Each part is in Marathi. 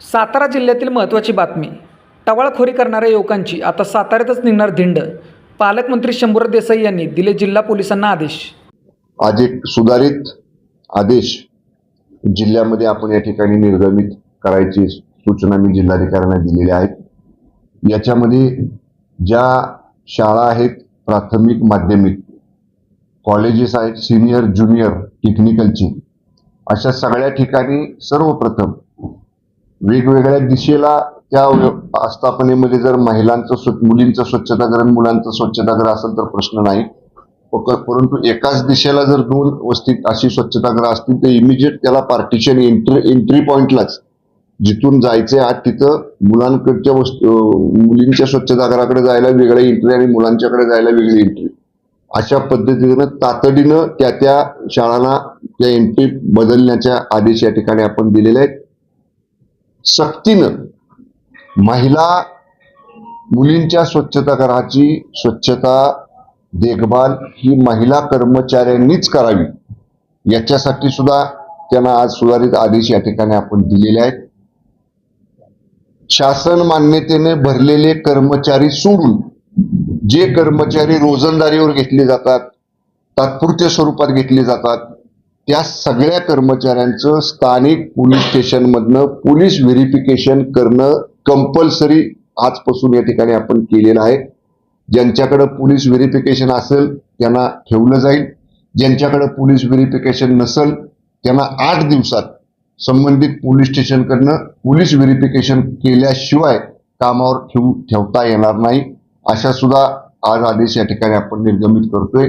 सातारा जिल्ह्यातील महत्त्वाची बातमी. टवाळखोरी करणाऱ्या युवकांची आता साताऱ्यातच निघणार धिंड. पालकमंत्री शंभूराज देसाई यांनी दिले जिल्हा पोलिसांना आदेश. आज एक सुधारित आदेश जिल्ह्यामध्ये आपण या ठिकाणी निर्गमित करायची सूचना मी जिल्हाधिकाऱ्यांना दिलेल्या आहेत याच्यामध्ये ज्या शाळा आहेत प्राथमिक माध्यमिक कॉलेजेस आहेत सिनियर ज्युनियर टेक्निकलची अशा सगळ्या ठिकाणी सर्वप्रथम वेगवेगळ्या दिशेला त्या आस्थापनेमध्ये जर महिलांचं स्व- मुलींचं स्वच्छताग्रह आणि मुलांचं स्वच्छताग्रह असेल तर प्रश्न नाही. परंतु एकाच दिशेला जर दोन वस्तीत अशी स्वच्छतागृह असतील तर इमिजिएट त्याला पार्टिशन एंट्री एंट्री पॉइंटलाच जिथून जायचे आत तिथं मुलांकडच्या वस्तू मुलींच्या स्वच्छतागृहाकडे जायला वेगळी एंट्री आणि मुलांच्याकडे जायला वेगळी एंट्री अशा पद्धतीनं तातडीनं त्या त्या शाळांना त्या एंट्री बदलण्याच्या आदेश या ठिकाणी आपण दिलेले आहेत. सक्तीनं महिला मुलींच्या स्वच्छता घराची स्वच्छता देखभाल ही महिला कर्मचाऱ्यांनीच करावी. याच्यासाठी सुद्धा त्यांना आज सुधारित आदेश या ठिकाणी आपण दिलेले आहेत. शासन मान्यतेने भरलेले कर्मचारी सोडून जे कर्मचारी रोजंदारीवर घेतले जातात तात्पुरत्या स्वरूपात घेतले जातात त्या सगळ्या कर्मचाऱ्यांचं स्थानिक पोलीस स्टेशनमधनं पोलीस व्हेरिफिकेशन करणं कंपल्सरी आजपासून या ठिकाणी आपण केलेलं आहे. ज्यांच्याकडं पोलीस व्हेरिफिकेशन असेल त्यांना ठेवलं जाईल. ज्यांच्याकडं पोलीस व्हेरिफिकेशन नसेल त्यांना आठ दिवसात संबंधित पोलीस स्टेशनकडनं पोलीस व्हेरिफिकेशन केल्याशिवाय कामावर ठेवू ठेवता येणार नाही. अशा सुद्धा आज आदेश या ठिकाणी आपण निर्गमित करतोय.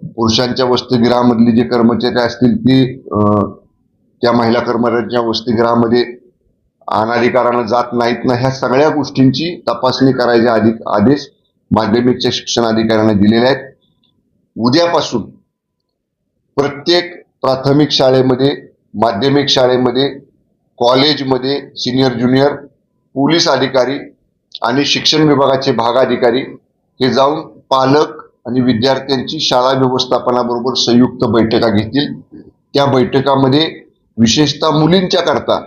पुरुषांच्या वसतिगृहामधली जे कर्मचारी असतील ती त्या महिला कर्मचाऱ्यांच्या वसतिगृहामध्ये अनाधिकारानं जात नाहीत ना ह्या सगळ्या गोष्टींची तपासणी करायचे आधी आदेश माध्यमिकच्या शिक्षण अधिकाऱ्यांना दिलेले आहेत. उद्यापासून प्रत्येक प्राथमिक शाळेमध्ये माध्यमिक शाळेमध्ये कॉलेजमध्ये सिनियर ज्युनियर पोलीस अधिकारी आणि शिक्षण विभागाचे भाग अधिकारी हे जाऊन पालक आणि विद्यार्थ्यांची शाळा व्यवस्थापनाबरोबर संयुक्त बैठका घेतील. त्या बैठकामध्ये विशेषतः मुलींच्या करता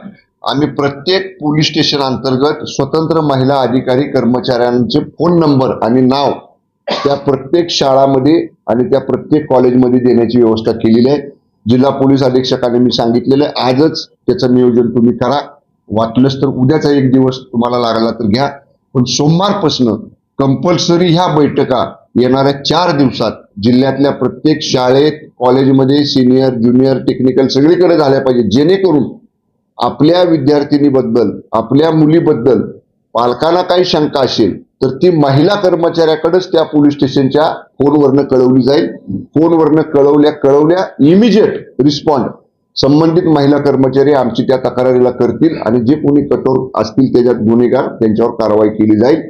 आम्ही प्रत्येक पोलीस स्टेशन अंतर्गत स्वतंत्र महिला अधिकारी कर्मचाऱ्यांचे फोन नंबर आणि नाव त्या प्रत्येक शाळामध्ये आणि त्या प्रत्येक कॉलेजमध्ये देण्याची व्यवस्था केलेली आहे. जिल्हा पोलीस अधीक्षकाने मी सांगितलेलं आहे आजच त्याचं नियोजन तुम्ही करा. वाटलंच तर उद्याचा एक दिवस तुम्हाला लागला तर घ्या. पण सोमवारपासनं कंपल्सरी ह्या बैठका येणाऱ्या चार दिवसात जिल्ह्यातल्या प्रत्येक शाळेत कॉलेजमध्ये सिनियर ज्युनियर टेक्निकल सगळीकडे झाल्या पाहिजे जेणेकरून आपल्या विद्यार्थिनीबद्दल आपल्या मुलीबद्दल पालकांना काही शंका असेल तर ती महिला कर्मचाऱ्याकडेच त्या पोलीस स्टेशनच्या फोनवरनं कळवली जाईल. फोनवरनं कळवल्या कळवल्या इमिजिएट रिस्पॉन्ड संबंधित महिला कर्मचारी आमची त्या तक्रारीला करतील आणि जे कोणी कठोर असतील त्याच्यात गुन्हेगार त्यांच्यावर कारवाई केली जाईल.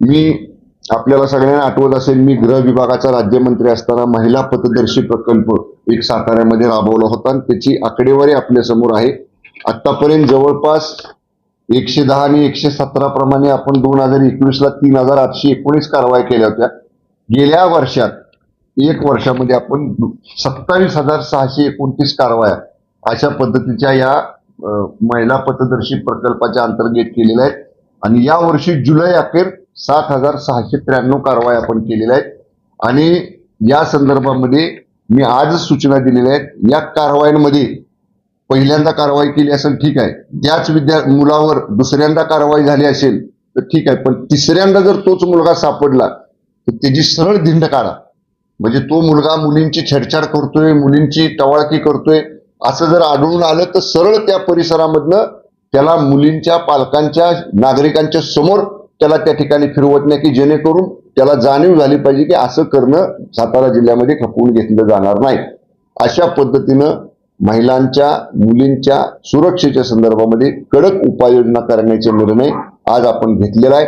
मी आपल्याला सगळ्यांना आठवत असेल मी गृह विभागाचा राज्यमंत्री असताना महिला पथदर्शी प्रकल्प एक साताऱ्यामध्ये राबवला होता आणि त्याची आकडेवारी आपल्यासमोर आहे. आतापर्यंत जवळपास एकशे दहा आणि एकशे सतरा प्रमाणे आपण दोन हजार एकवीसला तीन हजार आठशे एकोणीस कारवाई केल्या होत्या. गेल्या वर्षात एक वर्षामध्ये आपण सत्तावीस हजार सहाशे एकोणतीस कारवाया अशा पद्धतीच्या या महिला पथदर्शी प्रकल्पाच्या अंतर्गत केलेल्या आहेत. आणि या वर्षी जुलै अखेर सात हजार सहाशे त्र्याण्णव कारवाई आपण केलेल्या आहेत. आणि या संदर्भामध्ये मी आजच सूचना दिलेल्या आहेत. या कारवाईमध्ये पहिल्यांदा कारवाई केली असेल ठीक आहे. त्याच विद्या मुलावर दुसऱ्यांदा कारवाई झाली असेल तर ठीक आहे. पण तिसऱ्यांदा जर तोच मुलगा सापडला तर त्याची सरळ धिंड काढा. म्हणजे तो मुलगा मुलींची छेडछाड करतोय मुलींची टवाळकी करतोय असं जर आढळून आलं तर सरळ त्या परिसरामधनं त्याला मुलींच्या पालकांच्या नागरिकांच्या समोर त्याला त्या ठिकाणी फिरवत नाही की जेणेकरून त्याला जाणीव झाली पाहिजे की असं करणं सातारा जिल्ह्यामध्ये खपवून घेतलं जाणार नाही. अशा पद्धतीनं महिलांच्या मुलींच्या सुरक्षेच्या संदर्भामध्ये कडक उपाययोजना करण्याचे निर्णय आज आपण घेतलेला आहे.